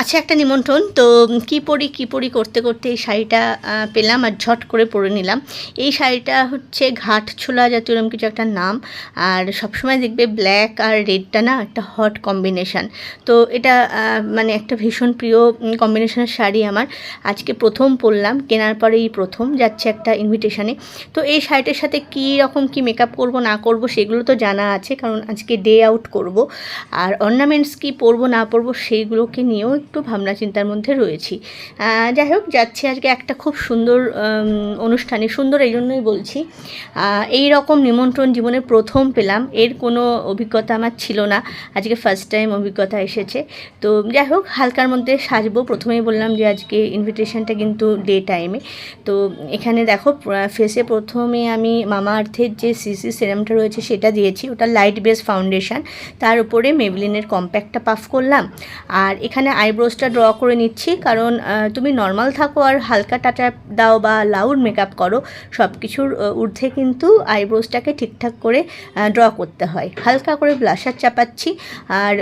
আছে একটা নিমন্ত্রণ। তো কি পরি কি পরি করতে করতে এই শাড়িটা পেলাম আর ঝট করে পরে নিলাম। এই শাড়িটা হচ্ছে ঘাট ছোলা জাতীয় এরকম কিছু একটা নাম। আর সবসময় দেখবে ব্ল্যাক আর রেডটা না একটা হট কম্বিনেশান তো এটা মানে একটা ভীষণ প্রিয় কম্বিনেশনের শাড়ি আমার। আজকে প্রথম পরলাম, কেনার পরে এই প্রথম যাচ্ছে একটা ইনভিটেশনে তো এই শাড়িটার সাথে কী রকম, কি মেকআপ করব, না করব, সেগুলো তো জানা আছে। কারণ আজকে ডে আউট করব। আর অর্নামেন্টস কি পরবো, না পরবো সেইগুলোকে নিয়েও একটু ভাবনা চিন্তার মধ্যে রয়েছি। যাই হোক, যাচ্ছি আজকে একটা খুব সুন্দর অনুষ্ঠানে। সুন্দর এই জন্যই বলছি। এই রকম নিমন্ত্রণ জীবনে প্রথম পেলাম। এর কোনো অভিজ্ঞতা আমার ছিল না। আজকে ফার্স্ট টাইম অভিজ্ঞতা এসেছে। তো যাই হোক, হালকার মধ্যে সাজবো। প্রথমেই বললাম যে আজকে ইনভিটেশনটা কিন্তু ডে টাইমে তো এখানে দেখো ফেসে প্রথমে আমি মামা আর্থের যে সিসি সিরামটা রয়েছে সেটা দিয়েছি। ওটা লাইট বেস ফাউন্ডেশন তার উপরে মেবলিনের কম্প্যাক্টটা পাফ করলাম। আর এখানে আইব্রোসটা ড্র করে নিচ্ছি, কারণ তুমি নর্মাল থাকো আর হালকা টাচ দাও বা লাউড মেকআপ করো সব কিছুর ঊর্ধ্বে কিন্তু আইব্রোসটাকে ঠিকঠাক করে ড্র করতে হয়। হালকা করে ব্লাশার চাপাচ্ছি, আর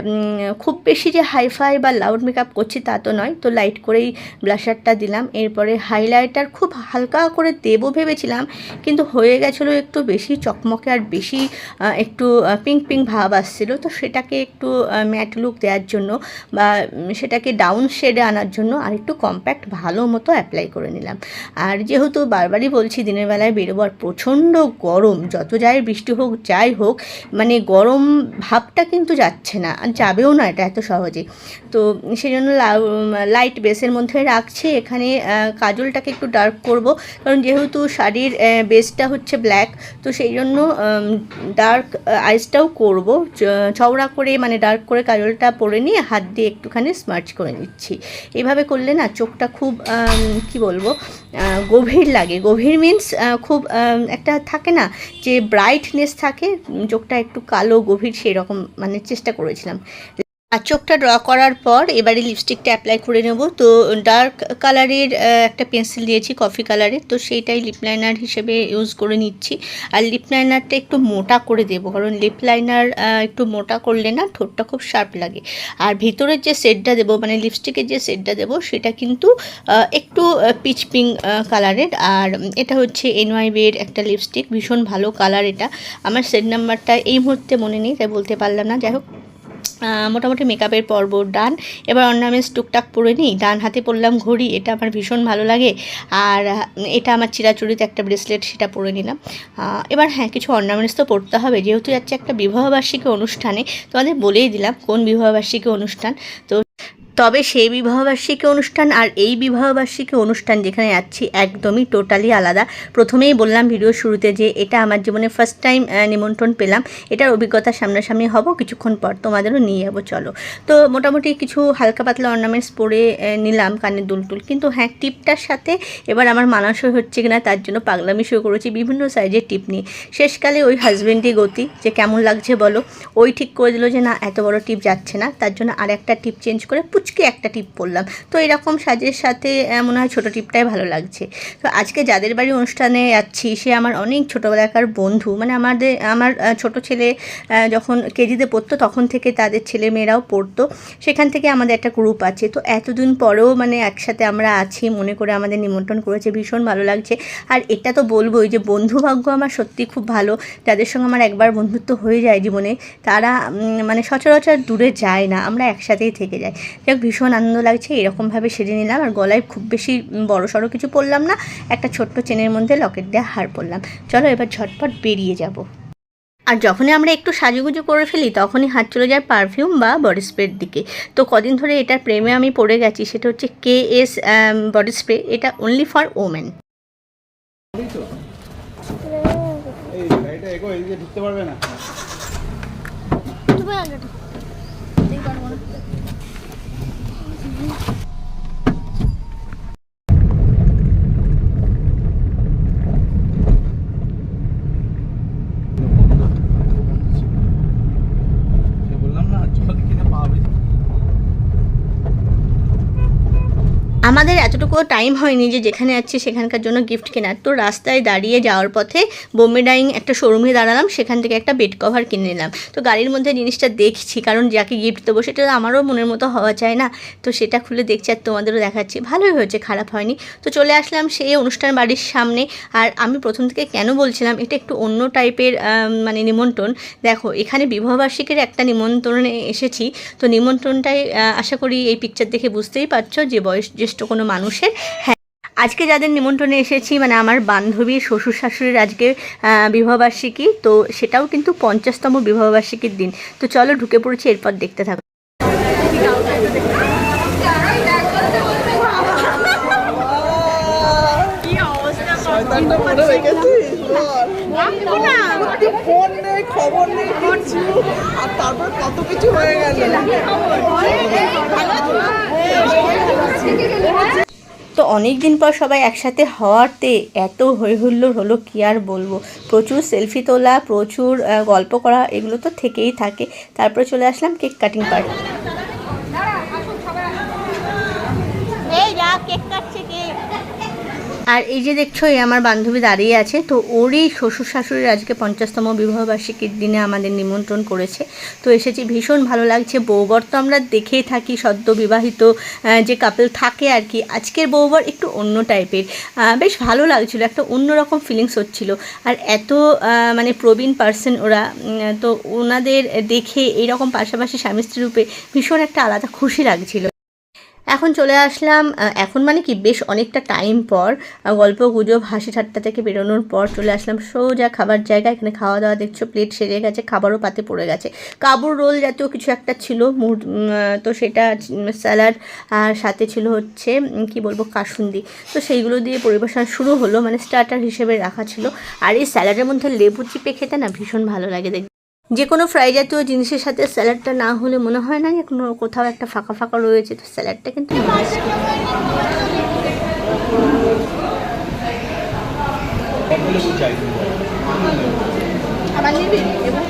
খুব বেশি যে হাইফাই বা লাউড মেকআপ করছি তা তো নয়, তো লাইট করেই ব্লাশারটা দিলাম। এরপরে হাইলাইটার খুব হালকা করে দেবো ভেবেছিলাম, কিন্তু হয়ে গেছিল একটু বেশি, চকমকে আর বেশি একটু পিঙ্ক পিঙ্ক ভাব আসছিল, তো সেটাকে একটু ম্যাট লুক দেওয়ার জন্য বা সেটাকে ডাউন শেডে আনার জন্য আর একটু কম্প্যাক্ট ভালো মতো অ্যাপ্লাই করে নিলাম। আর যেহেতু বারবারই বলছি দিনের বেলায় বেরোবো আর প্রচণ্ড গরম, যত যাই বৃষ্টি হোক, যাই হোক মানে গরম ভাবটা কিন্তু যাচ্ছে না, আর যাবেও না এটা এত সহজে। তো সেই জন্য লাইট বেসের মধ্যে রাখছি, এখানে কাজলটাকে একটু ডার্ক করব, কারণ যেহেতু শাড়ির বেসটা হচ্ছে ব্ল্যাক তো সেই জন্য ডার্ক আইসটাও করব চওড়া করে মানে ডার্ক করে কাজলটা পরে নিয়ে হাত দিয়ে একটুখানি স্মার্চ করে নিচ্ছি। এভাবে করলে না চোখটা খুব কি বলব গভীর লাগে। গভীর মিন্স খুব একটা থাকে না যে ব্রাইটনেস থাকে চোখটা একটু কালো, গভীর সেই রকম মানে চেষ্টা করেছিলাম। আর চোখটা ড্র করার পর এবারে লিপস্টিকটা অ্যাপ্লাই করে নেব। তো ডার্ক কালারের একটা পেন্সিল দিয়েছি কফি কালারের তো সেইটাই লিপ লাইনার হিসেবে ইউজ করে নিচ্ছি। আর লিপ লাইনারটা একটু মোটা করে দেবো, কারণ লিপ লাইনার একটু মোটা করলে না ঠোঁটটা খুব শার্প লাগে। আর ভিতরের যে সেটটা দেবো মানে লিপস্টিকের যে সেটটা দেবো, সেটা কিন্তু একটু পিচ পিঙ্ক কালারের আর এটা হচ্ছে এনওয়াইবের একটা লিপস্টিক ভীষণ ভালো কালার এটা। আমার সেট নাম্বারটা এই মুহূর্তে মনে নেই, তাই বলতে পারলাম না। যাই হোক মোটামুটি মেকআপের পর্ব ডান এবার অর্নামেন্টস টুকটাক পরে নিই ডান হাতে পরলাম ঘড়ি, এটা আমার ভীষণ ভালো লাগে। আর এটা আমার চিরাচরিত একটা ব্রেসলেট সেটা পরে নিলাম। এবার হ্যাঁ কিছু অর্নামেন্টস তো পরতে হবে। যেহেতু যাচ্ছে একটা বিবাহবার্ষিকী অনুষ্ঠানে, তোমাদের বলেই দিলাম কোন বিবাহবার্ষিকী অনুষ্ঠান। তো তবে সেই বিবাহবার্ষিকী অনুষ্ঠান আর এই বিবাহবার্ষিকী অনুষ্ঠান যেখানে যাচ্ছি একদমই টোটালি আলাদা। প্রথমেই বললাম ভিডিও শুরুতে যে এটা আমার জীবনে ফার্স্ট টাইম নিমন্ত্রণ পেলাম। এটার অভিজ্ঞতা সামনাসামনি হব, কিছুক্ষণ পর তোমাদেরও নিয়ে যাব, চলো। তো মোটামুটি কিছু হালকা পাতলা অর্নামেন্টস পরে নিলাম কানের দুল টুল। কিন্তু হ্যাঁ টিপটার সাথে এবার আমার মানাসই হচ্ছে কিনা তার জন্য পাগলামি শুরু করেছি, বিভিন্ন সাইজের টিপ নিয়ে। শেষকালে ওই হাজবেন্ডই গতি, যে কেমন লাগছে বলো। ওই ঠিক করে দিল যে না, এত বড় টিপ যাচ্ছে না। তার জন্য আর একটা টিপ চেঞ্জ করে পুচকে একটা টিপ পরলাম তো এরকম সাজের সাথে মনে হয় ছোটো টিপটাই ভালো লাগছে। তো আজকে যাদের বাড়ি অনুষ্ঠানে যাচ্ছি, সে আমার অনেক ছোটোবেলাকার বন্ধু। মানে আমাদের, আমার ছোট ছেলে যখন কেজিতে পড়তো, তখন থেকে তাদের ছেলে মেয়েরাও পড়তো। সেখান থেকে আমাদের একটা গ্রুপ আছে। তো এতদিন পরেও মানে একসাথে আমরা আছি, মনে করে আমাদের নিমন্ত্রণ করেছে, ভীষণ ভালো লাগছে। আর এটা তো বলবোই যে বন্ধু ভাগ্য আমার সত্যি খুব ভালো। যাদের সঙ্গে আমার একবার বন্ধুত্ব হয়ে যায় জীবনে, তারা মানে সচরাচর দূরে যায় না। আমরা একসাথেই থেকে যাই যাক ভীষণ আনন্দ লাগছে, এরকমভাবে সেরে নিলাম। আর গলায় খুব বেশি বড় সড়ো কিছু পরলাম না, একটা ছোট্ট চেনের মধ্যে লকেট দেওয়া হার পরলাম। চলো এবার ঝটপট বেরিয়ে যাব। আর যখনই আমরা একটু সাজুগুজু করে ফেলি, তখনই হাত চলে যায় পারফিউম বা বডি স্প্রের দিকে। তো কদিন ধরে এটার প্রেমে আমি পড়ে গেছি, সেটা হচ্ছে কে এস বডি স্প্রে, এটা অনলি ফর ওমেন ঢুকতে পারবে না। সে বললাম আমাদের এতটুকু টাইম হয়নি যে যেখানে যাচ্ছি সেখানকার জন্য গিফট কেনার। তো রাস্তায় দাঁড়িয়ে যাওয়ার পথে বোম্বে ডাইং একটা শোরুমে দাঁড়ালাম, সেখান থেকে একটা বেড কভার কিনে নিলাম। তো গাড়ির মধ্যে জিনিসটা দেখছি, কারণ যাকে গিফট দেবো সেটা আমারও মনের মতো হওয়া চায় না। তো সেটা খুলে দেখছি আর তোমাদেরও দেখাচ্ছি। ভালোই হয়েছে, খারাপ হয়নি। তো চলে আসলাম সেই অনুষ্ঠান বাড়ির সামনে। আর আমি প্রথম থেকে কেন বলছিলাম, এটা একটু অন্য টাইপের মানে নিমন্ত্রণ। দেখো, এখানে বিবাহবার্ষিকীর একটা নিমন্ত্রণে এসেছি। তো নিমন্ত্রণটাই আশা করি এই পিকচার দেখে বুঝতেই পারছ যে বয়স জ্যেষ্ঠ কোনো মানুষের হ্যাঁ। আজকে যাদের নিমন্ত্রণে এসেছি মানে আমার বান্ধবীর শ্বশুর শাশুড়ির আজকে বিবাহবার্ষিকী, তো সেটাও কিন্তু পঞ্চাশতম বিবাহবার্ষিকীর দিন। তো চলো ঢুকে পড়েছি, এরপর দেখতে থাকো। নেই খবর নেই আর তারপর কত কিছু হয়ে গেল তো অনেক দিন পর সবাই একসাথে হওয়াতে এত হৈহুল্লোর হলো, কি আর বলব? প্রচুর সেলফি তোলা, প্রচুর গল্প করা, এগুলো তো থেকেই থাকে। তারপরে চলে আসলাম cake cutting party cake cut আর এই যে দেখছ, এই আমার বান্ধবী দাঁড়িয়ে আছে, তো ওরই শ্বশুর শাশুড়ির আজকে পঞ্চাশতম বিবাহবার্ষিকীর দিনে আমাদের নিমন্ত্রণ করেছে। তো এসেছি, ভীষণ ভালো লাগছে। বৌবর তো আমরা দেখেই থাকি, সদ্য বিবাহিত যে কাপল থাকে আর কি। আজকের বৌবর একটু অন্য টাইপের বেশ ভালো লাগছিল, একটা অন্যরকম ফিলিংস হচ্ছিল। আর এত মানে প্রবীণ পার্সন ওরা তো ওনাদের দেখে এইরকম পাশাপাশি স্বামী স্ত্রী রূপে ভীষণ একটা আলাদা খুশি লাগছিল। এখন চলে আসলাম এখন মানে কি বেশ অনেকটা টাইম পর গল্প, গুজব, হাসি ঠাট্টা থেকে বেরোনোর পর চলে আসলাম সোজা খাবার জায়গা। এখানে খাওয়া দাওয়া দেখছ প্লেট সেরে গেছে, খাবারও পাতে পড়ে গেছে। কাবুর রোল জাতীয় কিছু একটা ছিল তো সেটা স্যালাড, আর সাথে ছিল হচ্ছে কি বলব, কাসুন্দি। তো সেইগুলো দিয়ে পরিবেশন শুরু হলো মানে স্টার্টার হিসেবে রাখা ছিল। আর এই স্যালাডের মধ্যে লেবু চিপে খেতে না ভীষণ ভালো লাগে দেখ যে কোনো ফ্রাই জাতীয় জিনিসের সাথে স্যালাডটা না হলে মনে হয় না যে কোনো কোথাও একটা ফাঁকা ফাঁকা রয়েছে, তো স্যালাডটা কিন্তু নিবি এবার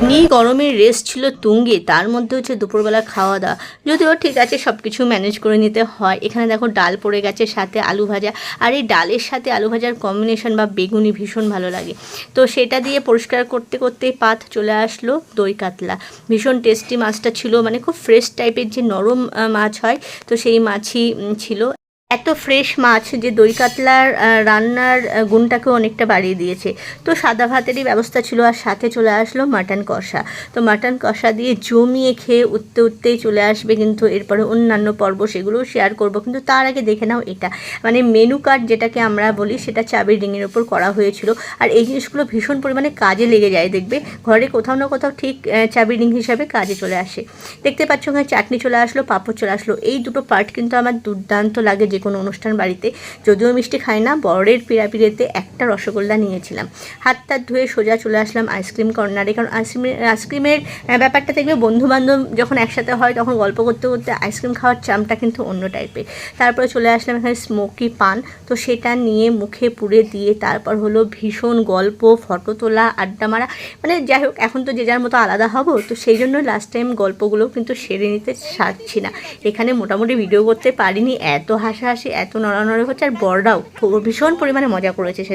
এমনি গরমের রেস্ট ছিল তুঙ্গে, তার মধ্যে হচ্ছে দুপুরবেলা খাওয়া দাওয়া যদিও ঠিক আছে সব কিছু ম্যানেজ করে নিতে হয়। এখানে দেখো ডাল পড়ে গেছে, সাথে আলু ভাজা। আর এই ডালের সাথে আলু ভাজার কম্বিনেশন বা বেগুনি ভীষণ ভালো লাগে। তো সেটা দিয়ে পরিষ্কার করতে করতে পাত চলে আসলো দই কাতলা। ভীষণ টেস্টি মাছটা ছিল মানে খুব ফ্রেশ টাইপের যে নরম মাছ হয়, তো সেই মাছই ছিল। এত ফ্রেশ মাছ যে দই কাতলার রান্নার আহ, গুণটাকেও অনেকটা বাড়িয়ে দিয়েছে। তো সাদা ভাতেরই ব্যবস্থা ছিল আর সাথে চলে আসলো মাটন কষা। তো মাটন কষা দিয়ে জমিয়ে খেয়ে উঠতে উঠতেই চলে আসবে কিন্তু এরপরে অন্যান্য পর্ব সেগুলোও শেয়ার করব। কিন্তু তার আগে দেখে নাও এটা। মানে মেনু কার্ড যেটাকে আমরা বলি সেটা চাবির রিংয়ের ওপর করা হয়েছিল। আর এই জিনিসগুলো ভীষণ পরিমাণে কাজে লেগে যায় দেখবে। ঘরে কোথাও না কোথাও ঠিক চাবির রিং হিসাবে কাজে চলে আসে। দেখতে পাচ্ছ ওখানে চাটনি চলে আসলো পাঁপড় চলে আসলো। এই দুটো পার্ট কিন্তু আমার দুর্দান্ত লাগে যে কোনো অনুষ্ঠান বাড়িতে। যদিও মিষ্টি খাই না, বরের পিড়াপিড়েতে একটা রসগোল্লা নিয়েছিলাম। হাত টাত ধুয়ে সোজা চলে আসলাম আইসক্রিম কর্নারে। কারণ আইসক্রিমের আইসক্রিমের ব্যাপারটা দেখবে বন্ধু বান্ধব যখন একসাথে হয়, তখন গল্প করতে করতে আইসক্রিম খাওয়ার চামটা কিন্তু অন্য টাইপের। তারপরে চলে আসলাম এখানে স্মোকি পান। তো সেটা নিয়ে মুখে পুড়ে দিয়ে তারপর হলো ভীষণ গল্প, ফটো তোলা, আড্ডা মারা। মানে যাই হোক, এখন তো যে যার মতো আলাদা হব। তো সেই জন্য লাস্ট টাইম গল্পগুলো কিন্তু সেরে নিতে সারছি না। এখানে মোটামুটি ভিডিও করতে পারিনি, এত হাসাহাসি এত নড়ানড়ি হচ্ছে আর বড়রাও ভীষণ পরিমাণে মজা করেছে সে